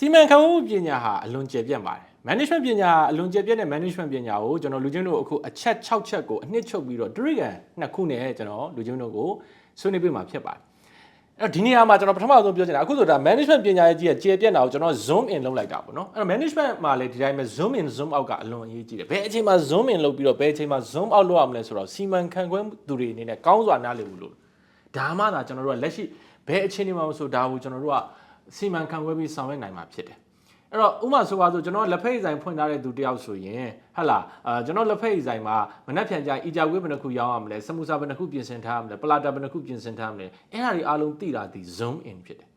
စီမံခန့်ခွဲမှုပညာဟာအလွန်ကျယ်ပြန့်ပါတယ် management ပညာအလွန်ကျယ်ပြန့်တဲ့ management ပညာကိုကျွန်တော်လူချင်းတို့အခုအချက်6ချက်ကိုအနှစ်ချုပ်ပြီးတော့ Dragon နှစ်ခုနဲ့ကျွန်တော်လူချင်းတို့ကိုဆွေးနွေးပေးမှာဖြစ်ပါတယ်အဲ့တော့ဒီနေရာမှာကျွန်တော်ပထမဆုံးပြောချင်တာအခုဆိုဒါ management ပညာရဲ့ကြီးကကျယ်ပြန့်တာကိုကျွန်တော် zoom in လုပ်လိုက်တာပေါ့နော်အဲ့တော့ management မှာလည်းဒီတိုင်းပဲ zoom in zoom out ကအလွန်အရေးကြီးတယ်ဘယ်အချိန်မှာ zoom in လုပ်ပြီးတော့ဘယ်အချိန်မှာ zoom out လုပ်ရမလဲဆိုတော့စီမံခန့်ခွဲသူတွေအနေနဲ့ကောင်းစွာနားလည်ဖို့လို့ဒါမှသာကျွန်တော်တို့ကလက်ရှိဘယ်အချိန်ဒီမှာမဆိုဒါကိုကျွန်တော်တို့က စီမံခန့်ခွဲပြီးဆောင်ရွက်နိုင်မှာဖြစ်တယ်အဲ့တော့ဥပမာဆိုပါဆိုကျွန်တော်လက်ဖက်ရည်ဆိုင်ဖွင့်ထားတဲ့သူတယောက်ဆိုရင်ဟဟလာအာကျွန်တော်လက်ဖက်ရည်ဆိုင်မှာမနှက်ဖြန်ကြအီဂျာဝေးဘယ်နှခုရောင်းရမလဲစမူစာဘယ်နှခုပြင်ဆင်ထားရမလဲပလာတာဘယ်နှခုပြင်ဆင်ထားရမလဲအဲ့ဒါတွေအားလုံးသိတာဒီ zoom in ဖြစ်တယ်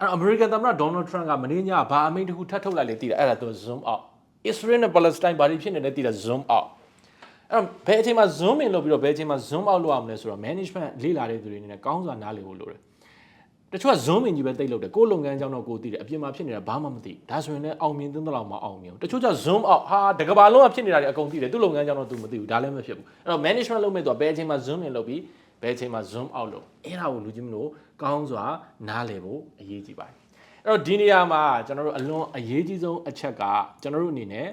အဲ့တော့ American သမ္မတ Donald Trump ကမင်းညဘာအမိန့်တစ်ခုထပ်ထုတ်လိုက်လေသိတာအဲ့ဒါသူ zoom out Israel နဲ့ Palestine ဘာတွေဖြစ်နေလဲသိတာ zoom out အဲ့တော့ဘယ်အချိန်မှာ zoom in လုပ်ပြီးတော့ဘယ်အချိန်မှာ zoom out လုပ်ရမလဲဆိုတော့ management လေ့လာတဲ့သူတွေအနေနဲ့ကောင်းစွာနားလည်ဖို့လိုတယ်တ ချို့က zoom in ကြီးပဲတိတ်လုပ်တယ်ကိုယ်လုပ်ငန်းကြောင်းတော့ကိုယ်သိတယ်အပြင်မှာဖြစ်နေတာဘာမှမသိဒါဆိုရင်လည်းအောင်မြင်သင့်သလောက်မအောင်မြင်ဘူးတချို့ကျ zoom out ဟာတကဘာလုံးကဖြစ်နေတာတွေအကုန်သိတယ်သူ့လုပ်ငန်းကြောင်းတော့သူမသိဘူးဒါလည်းမဖြစ်ဘူးအဲ့တော့ management လုပ်မဲ့သူကဘယ်အချိန်မှာ zoom in လုပ်ပြီးဘယ်အချိန်မှာ zoom out လုပ်အဲ့ဒါကိုလူချင်းမလို့ကောင်းစွာနားလည်ဖို့အရေးကြီးပါတယ်အဲ့တော့ဒီနေရာမှာကျွန်တော်တို့အလွန်အရေးကြီးဆုံးအချက်ကကျွန်တော်တို့အနေနဲ့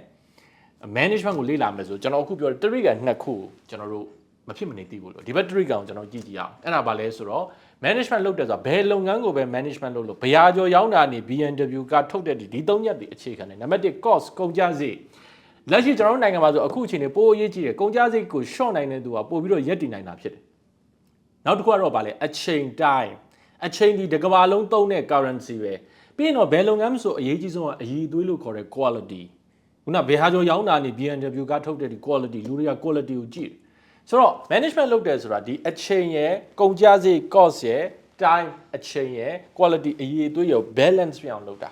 management ကိုလေ့လာမယ်ဆိုကျွန်တော်အခုပြောတဲ့ trigger နှစ်ခုကိုကျွန်တော်တို့မဖြစ်မနေသိဖို့လို့ဒီဘက် trigger ကိုကျွန်တော်ကြည့်ကြည့်အောင်အဲ့ဒါဘာလဲဆိုတော့ management လုပ်တယ်ဆိုတာဘယ်လုပ်ငန်းကိုပဲ management လုပ်လို့ဘရာကျော်ရောင်းတာနေ BNW ကထုတ်တဲ့ဒီဒီသုံးရက်ဒီအခြေခံတယ်နံပါတ်1 cost ကုန်ကျစရိတ်လက်ရှိကျွန်တော်တို့နိုင်ငံမှာဆိုအခုအချိန်နေပိုးအရေးကြီးတယ်ကုန်ကျစရိတ်ကို short နိုင်တဲ့သူကပို့ပြီးတော့ရက်တည်နိုင်တာဖြစ်တယ်နောက်တစ်ခုကတော့ဗာလဲအချိန်တိုင်းအချိန်ဒီတစ်ကမ္ဘာလုံးသုံးတဲ့ currency ပဲပြီးရင်တော့ဘယ်လုပ်ငန်းမဆိုအရေးကြီးဆုံးကအရေးသွေးလို့ခေါ်တဲ့ quality ခုနဘယ်ဟာကျော်ရောင်းတာနေ BNW ကထုတ်တဲ့ဒီ quality လူတွေက quality ကိုကြည့်တယ် ဆိုတော့ management လုပ်တယ်ဆိုတာဒီအချိန်ရယ်ကုန်ကျစရိတ် cost ရယ် time အချိန်ရယ် quality အရေးအသွေးရယ် balance ပြအောင်လုပ်တာ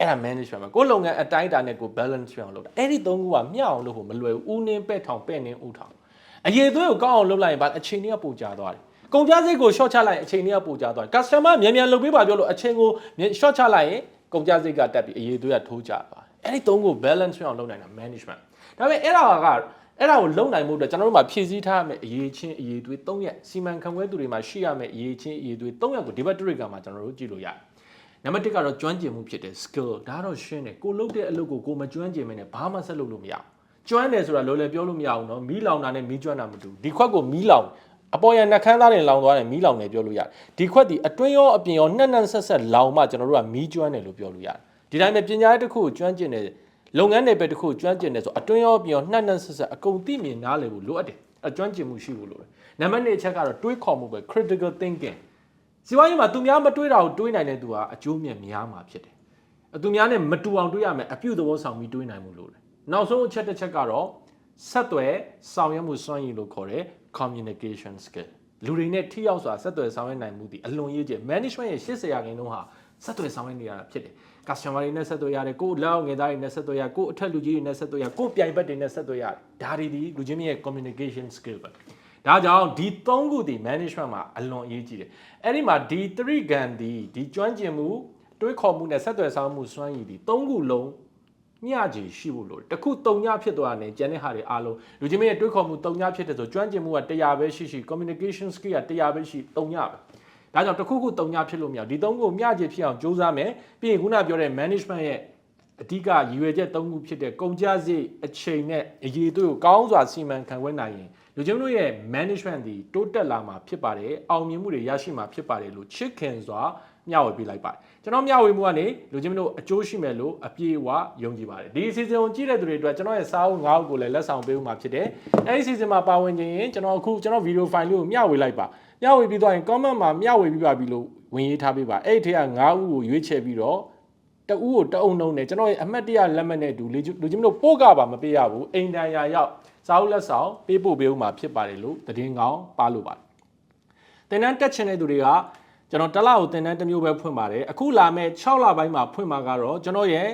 အဲ့ဒါ management ပဲကိုယ်လုပ်ငန်းအတိုင်းအတာနဲ့ကို balance ပြအောင်လုပ်တာအဲ့ဒီသုံးခုကမျှအောင်လုပ်ဖို့မလွယ်ဘူးဦးနင်းပဲ့ထောင်ပဲ့နင်းဦးထောင်အရေးအသွေးကိုကောင်းအောင်လုပ်လိုက်ရင်ဗာအချိန်တွေကပိုကျသွားတယ်ကုန်ကျစရိတ်ကို short ချလိုက်ရင်အချိန်တွေကပိုကျသွားတယ် customer မြန်မြန်လုပ်ပေးပါပြောလို့အချိန်ကို short ချလိုက်ရင်ကုန်ကျစရိတ်ကတက်ပြီးအရေးအသွေးကထိုးကျသွားတယ်အဲ့ဒီသုံးခု balance ပြအောင်လုပ်နိုင်တာ management ဒါပေမဲ့အဲ့ဒါက အဲ့ဒါကိုလုံနိုင်မှုအတွက်ကျွန်တော်တို့မှာဖြည့်ဆည်းထားရမယ့်အရေးချင်းအရေးသွေး၃ရက်စီမံခန့်ခွဲသူတွေမှာရှိရမယ့်အရေးချင်းအရေးသွေး၃ရက်ကိုဒီဘက် trigger မှာကျွန်တော်တို့ကြည့်လို့ရတယ်။နံပါတ်1ကတော့ကျွမ်းကျင်မှုဖြစ်တဲ့ skill ဒါကတော့ရှင်းတယ်ကိုလုပ်တဲ့အလုပ်ကိုကိုမကျွမ်းကျင်မင်းနဲ့ဘာမှဆက်လုပ်လို့မရဘူး။ကျွမ်းတယ်ဆိုတာလောလောပြောလို့မရဘူးနော်မီးလောင်တာနဲ့မီးကျွမ်းတာမတူဒီခွက်ကိုမီးလောင်အပေါ်ရနှက်ခမ်းသားတွေလောင်သွားတယ်မီးလောင်တယ်ပြောလို့ရတယ်ဒီခွက်ဒီအတွင်းရောအပြင်ရောနှက်နှက်ဆက်ဆက်လောင်မှကျွန်တော်တို့ကမီးကျွမ်းတယ်လို့ပြောလို့ရတယ်ဒီတိုင်းပဲပညာရေးတစ်ခုကိုကျွမ်းကျင်တယ် လုပ်ငန်းတွေပဲတစ်ခုကျွမ်းကျင်တယ်ဆိုအတွင်းရောအပြင်ရောနှက်နှက်ဆက်ဆက်အကုန်သိမြင်နားလည်ဖို့လိုအပ်တယ်အကျွမ်းကျင်မှုရှိဖို့လိုတယ်နံပါတ်2အချက်ကတော့တွေးခေါ်မှုပဲ critical thinking စီဝါရေးမှာသူများမတွေးတာကိုတွေးနိုင်တဲ့သူဟာအကျိုးမြတ်များမှာဖြစ်တယ်အသူများနဲ့မတူအောင်တွေးရမယ်အပြုသဘောဆောင်ပြီးတွေးနိုင်မှုလိုတယ်နောက်ဆုံးအချက်တစ်ချက်ကတော့ဆက်သွယ်ဆောင်ရွက်မှုစွမ်းရည်လို့ခေါ်တဲ့ communication skill လူတွေနဲ့ထိရောက်စွာဆက်သွယ်ဆောင်ရွက်နိုင်မှုဒီအလွန်ရေးကြီး management ရဲ့80ရာခိုင်နှုန်းဟာ ဆက်သွယ်ဆောင်ရွက်နေရတာဖြစ်တယ် customer တွေနဲ့ဆက်သွယ်ရတယ်ကိုယ်လက်အောက်ငယ်သားတွေနဲ့ဆက်သွယ်ရကိုယ်အထက်လူကြီးတွေနဲ့ဆက်သွယ်ရကိုယ်ပြိုင်ဘက်တွေနဲ့ဆက်သွယ်ရတယ်ဒါတွေဒီလူချင်းရဲ့ communication skill ပဲဒါကြောင့်ဒီ၃ခုဒီ management မှာအလွန်အရေးကြီးတယ်အဲ့ဒီမှာဒီ3 gan ဒီဒီကျွမ်းကျင်မှုတွေးခေါ်မှုနဲ့ဆက်သွယ်ဆောင်မှုစွမ်းရည်ဒီ၃ခုလုံးမျှခြေရှိဖို့လိုတယ်တခုတုံညဖြစ်သွားတယ်ကျန်တဲ့ဟာတွေအားလုံးလူချင်းရဲ့တွေးခေါ်မှုတုံညဖြစ်တဲ့ဆိုကျွမ်းကျင်မှုက100ပဲရှိရှိ communication skill က100ပဲရှိတုံညပဲ ဒါကြောင့်တခုခုတုံညဖြစ်လို့မရဘူးဒီသုံးခုမျှခြေဖြစ်အောင်စူးစမ်းမယ်ပြီးရင်ခုနပြောတဲ့ management ရဲ့အဓိကရည်ရွယ်ချက်၃ခုဖြစ်တဲ့ကုန်ကျစရိတ်အချိန်နဲ့အရေးအသွေးကိုကောင်းစွာစီမံခန့်ခွဲနိုင်ရင်လူချင်းတို့ရဲ့ management ဒီတိုးတက်လာမှာဖြစ်ပါတယ်အောင်မြင်မှုတွေရရှိမှာဖြစ်ပါတယ်လို့ချစ်ခင်စွာမျှဝေပေးလိုက်ပါတယ်ကျွန်တော်မျှဝေမှုကနေလူချင်းတို့အကျိုးရှိမယ်လို့အပြည့်အဝယုံကြည်ပါတယ်ဒီအစီအစဉ်ကိုကြည့်တဲ့သူတွေအတွက်ကျွန်တော်ရဲ့စာအုပ်၅အုပ်ကိုလည်းလက်ဆောင်ပေးဦးမှာဖြစ်တယ်အဲဒီအစီအစဉ်မှာပါဝင်ခြင်းရင်ကျွန်တော်အခုကျွန်တော်ဗီဒီယိုဖိုင်လေးကိုမျှဝေလိုက်ပါ မျှဝေပြီးသွားရင် comment မှာမျှဝေပြီးပါပြီလို့ဝင်ရေးထားပေးပါအဲ့ဒီထဲက၅ဦးကိုရွေးချယ်ပြီးတော့တအူးကိုတအုံနှုံနဲ့ကျွန်တော်ရဲ့အမှတ်တရလက်မှတ်နဲ့တူလူလူချင်းတို့ပို့ကပါမပေးရဘူးအိမ်တန်ရာရောက်စာအုပ်လက်ဆောင်ပေးပို့ပေးဦးမှာဖြစ်ပါတယ်လို့သတင်းကောင်းပါလို့ပါတယ်တင်တန်းတက်ချင်တဲ့သူတွေကကျွန်တော်တစ်လကိုတင်တန်းတစ်မျိုးပဲဖွင့်ပါတယ်အခုလာမဲ့6လပိုင်းမှာဖွင့်မှာကတော့ကျွန်တော်ရဲ့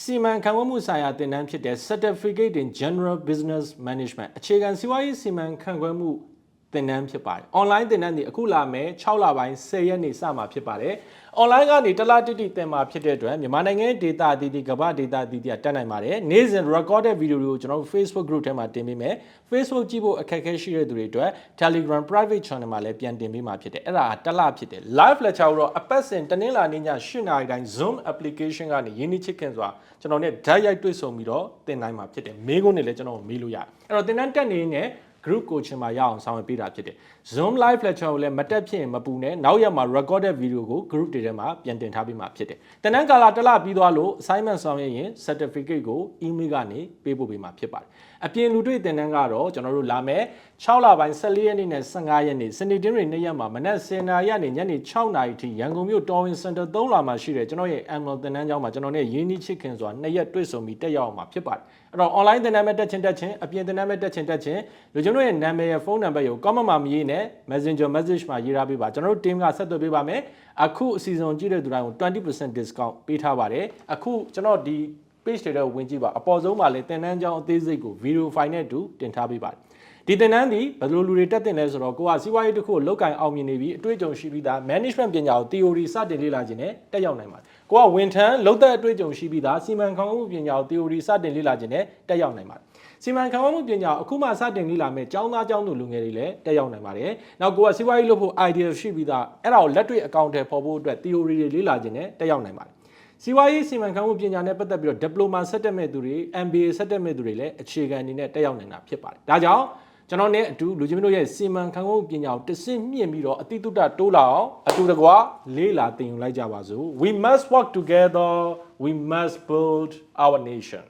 စီမံခန့်ခွဲမှုဆိုင်ရာတင်တန်းဖြစ်တဲ့ Certificate in General Business Management အခြေခံစီးပွားရေးစီမံခန့်ခွဲမှု သင်တန်းဖြစ်ပါတယ်။ online သင်တန်းဒီအခုလာမယ်6လပိုင်း10ရက်နေ့စမှာဖြစ်ပါတယ်။ online ကနေတစ်လတိတိသင်မှာဖြစ်တဲ့အတွက်မြန်မာနိုင်ငံရဲ့ data အသီးသီးကမ္ဘာ data အသီးသီးကတက်နိုင်ပါတယ်။နေ့စဉ် recorded video တွေကိုကျွန်တော်တို့ Facebook group ထဲမှာတင်ပေးမယ်။ Facebook ကြည့်ဖို့အခက်အခဲရှိတဲ့သူတွေအတွက် Telegram private channel မှာလည်းပြန်တင်ပေးမှာဖြစ်တယ်။အဲ့ဒါတစ်လဖြစ်တယ်။ live lecture ကိုတော့အပတ်စဉ်တနင်္လာနေ့ည8:00နာရီတိုင်း Zoom application ကနေရင်းနှီးချစ်ခင်စွာကျွန်တော်နဲ့ဓာတ်ရိုက်တွေ့ဆုံပြီးတော့သင်နိုင်မှာဖြစ်တယ်။မေးခွန်းတွေလည်းကျွန်တော်မေးလို့ရတယ်။အဲ့တော့သင်တန်းတက်နေနေ group coaching မှာရအောင်ဆောင်ရွက်ပေးတာဖြစ်တယ် Zoom live lecture ကိုလည်းမတက်ဖြစ်ရင်မပူနဲ့နောက်ရက်မှာ recorded video ကို group တွေထဲမှာပြန်တင်ထားပေးမှာဖြစ်တယ်။တနန်းကာလာတစ်လပြီးသွားလို့ assignment ဆောင်ရွက်ရင် certificate ကို email ကနေပေးပို့ပေးမှာဖြစ်ပါတယ်။အပြင်လူတွေ့တင်တန်းကတော့ကျွန်တော်တို့လာမယ်6လပိုင်း14ရက်နေ့နဲ့15ရက်နေ့စနေတင်းတွေနေ့ရက်မှာမနက်10:00နာရီကနေညနေ6:00နာရီထိရန်ကုန်မြို့တော်ဝင်စင်တာ3လာမှာရှိတယ်ကျွန်တော်ရဲ့ annual တင်တန်းကျောင်းမှာကျွန်တော်နဲ့ရင်းနှီးချစ်ခင်စွာနှစ်ရက်တွေ့ဆုံပြီးတက်ရောက်အောင်မှာဖြစ်ပါတယ်။အဲ့တော့ online တင်တန်းမဲ့တက်ချင်းတက်ချင်းအပြင်တင်တန်းမဲ့တက်ချင်းတက်ချင်းလူကျွန်တော်ရဲ့နာမည်ရဲ့ဖုန်းနံပါတ်ကို comment မှာမရေးနဲ့ messenger message မှာရေးထားပေးပါကျွန်တော်တို့ team ကဆက်သွယ်ပေးပါမယ်အခုအစီအစဉ်ကြည့်တဲ့သူတိုင်းကို20% discount ပေးထားပါတယ်အခုကျွန်တော်ဒီ page တွေတော့ဝင်ကြည့်ပါအပေါ်ဆုံးမှာလည်းတင်တန်းကြောင်းအသေးစိတ်ကို video file နဲ့အတူတင်ထားပေးပါတယ်ဒီသင်တန်းဒီဘယ်လိုလူတွေတက်တင်လဲဆိုတော့ကိုကစီးပွားရေးတစ်ခုကိုလောက်ကင်အောင်မြင်နေပြီးအတွေ့အကြုံရှိပြီးသား management ပညာကို theory စတင်လေ့လာခြင်းနဲ့တက်ရောက်နိုင်ပါတယ်။ကိုကဝန်ထမ်းလောက်သက်အတွေ့အကြုံရှိပြီးသားစီမံခန့်ခွဲမှုပညာကို theory စတင်လေ့လာခြင်းနဲ့တက်ရောက်နိုင်ပါတယ်။ စီမံခန့်ခွဲမှုပညာကိုအခုမှစတင်လေ့လာမဲ့ကျောင်းသားကျောင်းသူလူငယ်တွေလည်းတက်ရောက်နိုင်ပါတယ်။နောက်ကိုကစီးပွားရေးလုပ်ဖို့ idea ရှိပြီးသားအဲ့ဒါကိုလက်တွေ့အကောင့်ထဲပေါ်ဖို့အတွက် theory တွေလေ့လာခြင်းနဲ့တက်ရောက်နိုင်ပါတယ်။စီးပွားရေးစီမံခန့်ခွဲမှုပညာနဲ့ပတ်သက်ပြီးတော့ diploma ဆက်တက်မဲ့သူတွေ MBA ဆက်တက်မဲ့သူတွေလည်းအခြေခံအနေနဲ့တက်ရောက်နိုင်တာဖြစ်ပါတယ်။ဒါကြောင့်ကျွန်တော်နဲ့အတူလူချင်းတို့ရဲ့စီမံခန့်ခွဲမှုပညာကိုတဆင့်မြင့်ပြီးတော့အတိတုတတိုးလာအောင်အတူတကွာလေးလာသင်ယူလိုက်ကြပါစို့ We must work together we must build our nation